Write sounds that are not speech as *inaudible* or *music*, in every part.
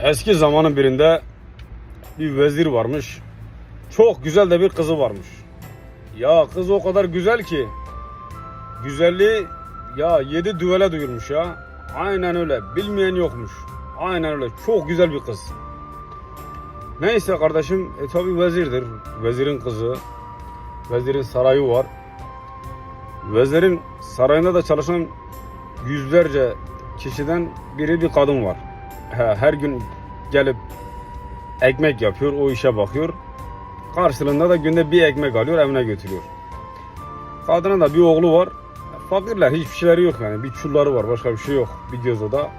Eski zamanın birinde bir vezir varmış. Çok güzel de bir kızı varmış. Ya kız o kadar güzel ki güzelliği ya yedi düvele duyurmuş ya. Aynen öyle. Bilmeyen yokmuş. Aynen öyle. Çok güzel bir kız. Neyse kardeşim e tabi vezirdir. Vezirin kızı. Vezirin sarayı var. Vezirin sarayında da çalışan yüzlerce kişiden biri bir kadın var. He, her gün gelip ekmek yapıyor, o işe bakıyor. Karşılığında da günde bir ekmek alıyor, evine götürüyor. Kadının da bir oğlu var. Fakirler, hiçbir şeyleri yok yani. Bir çulları var, başka bir şey yok. Oda.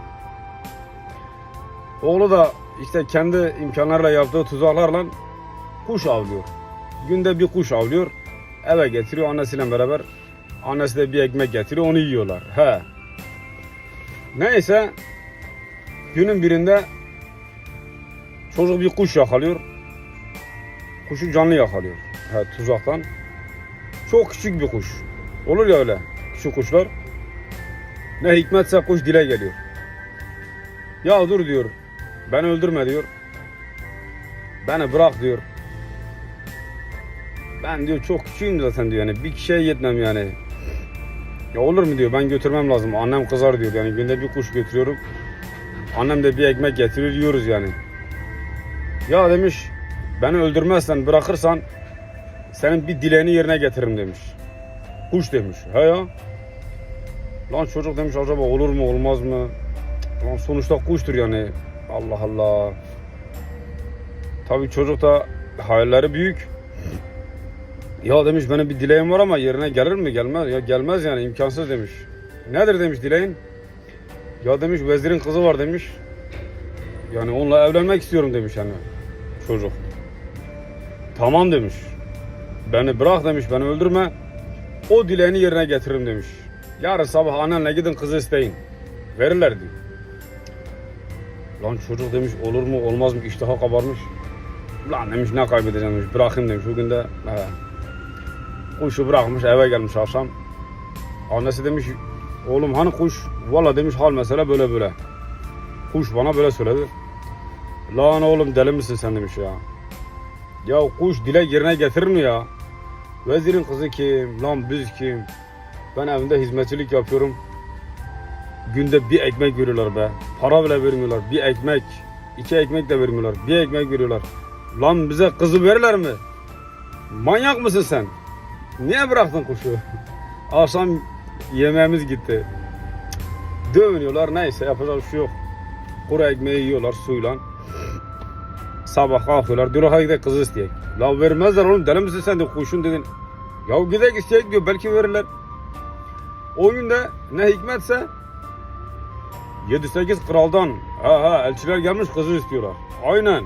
Oğlu da işte kendi imkanlarla yaptığı tuzaklarla kuş avlıyor. Günde bir kuş avlıyor. Eve getiriyor annesiyle beraber. Annesi de bir ekmek getiriyor, onu yiyorlar. He. Neyse günün birinde çocuk bir kuş yakalıyor. Kuşu canlı yakalıyor. He, tuzaktan. Çok küçük bir kuş. Olur ya öyle küçük kuşlar. Ne hikmetse kuş dile geliyor. Ya dur diyor. Beni öldürme diyor. Beni bırak diyor. Ben diyor çok küçüğüm zaten diyor yani bir kişiye yetmem yani. Ya olur mu diyor ben götürmem lazım. Annem kızar diyor yani günde bir kuş götürüyorum. Annem de bir ekmek getirir yiyoruz yani. Ya demiş beni öldürmezsen bırakırsan senin bir dileğini yerine getiririm demiş. Kuş demiş. He ya. Lan çocuk demiş acaba olur mu olmaz mı? Lan sonuçta kuştur yani. Allah Allah. Tabii çocuk da hayalleri büyük. Ya demiş benim bir dileğim var ama yerine gelir mi gelmez ya gelmez yani imkansız demiş. Nedir demiş dileğin? Ya demiş vezirin kızı var demiş. Yani onunla evlenmek istiyorum demiş yani çocuk. Tamam demiş. Beni bırak demiş beni öldürme. O dileğini yerine getiririm demiş. Yarın sabah annenle gidin kızı isteyin. Verirler diyor. Lan çocuk demiş olur mu olmaz mı iştaha kabarmış. Lan demiş ne kaybedeceğim demiş bırakayım demiş. Bugün de. Kuşu bırakmış eve gelmiş akşam. Annesi demiş oğlum hani kuş? Valla demiş hal mesele böyle böyle. Kuş bana böyle söyledi. Lan oğlum deli misin sen demiş ya. Ya kuş dile yerine getirir mi ya? Vezirin kızı kim? Lan biz kim? Ben evinde hizmetçilik yapıyorum. Günde bir ekmek veriyorlar be. Para bile vermiyorlar. Bir ekmek. iki ekmek de vermiyorlar. Bir ekmek veriyorlar. Lan bize kızı verirler mi? Manyak mısın sen? Niye bıraktın kuşu? *laughs* Akşam yemeğimiz gitti. Dövünüyorlar neyse yapacak bir şey yok. Kuru ekmeği yiyorlar suyla. Sabah kalkıyorlar diyorlar hadi gidelim kızı isteyek. La vermezler oğlum deli misin sen de kuşun dedin. Ya gidelim isteyek diyor belki verirler. O günde ne hikmetse 7-8 kraldan ha ha elçiler gelmiş kızı istiyorlar. Aynen.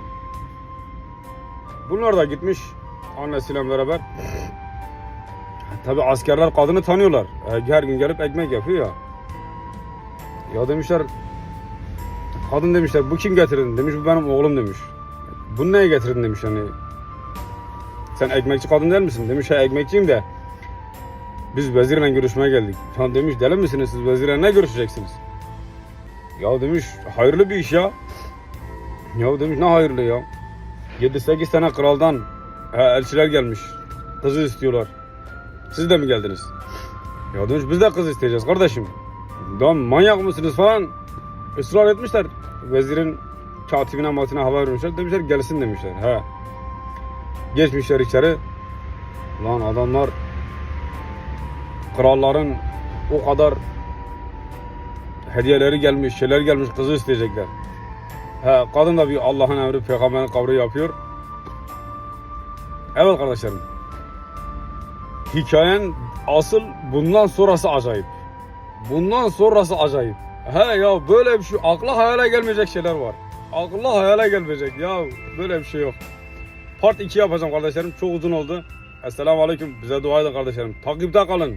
Bunlar da gitmiş annesiyle beraber. Tabi askerler kadını tanıyorlar. Her gün gelip ekmek yapıyor ya. Ya demişler kadın demişler bu kim getirdin demiş bu benim oğlum demiş. Bunu neye getirdin demiş hani. Sen ekmekçi kadın değil misin? Demiş ha ekmekçiyim de biz vezirle görüşmeye geldik. Ya demiş deli misiniz siz vezirle ne görüşeceksiniz? Ya demiş hayırlı bir iş ya. Ya demiş ne hayırlı ya. 7-8 tane kraldan elçiler gelmiş. Kızı istiyorlar. Siz de mi geldiniz? Ya demiş biz de kız isteyeceğiz kardeşim. Ya manyak mısınız falan. Israr etmişler. Vezirin katibine matine haber vermişler. Demişler gelsin demişler. He. Geçmişler içeri. Lan adamlar kralların o kadar hediyeleri gelmiş, şeyler gelmiş, kızı isteyecekler. He, kadın da bir Allah'ın emri, peygamberin kavri yapıyor. Evet kardeşlerim. Hikayenin asıl bundan sonrası acayip. Bundan sonrası acayip. He ya böyle bir şey akla hayale gelmeyecek şeyler var. Akla hayale gelmeyecek ya böyle bir şey yok. Part 2 yapacağım kardeşlerim çok uzun oldu. Esselamu Aleyküm bize dua edin kardeşlerim. Takipte kalın.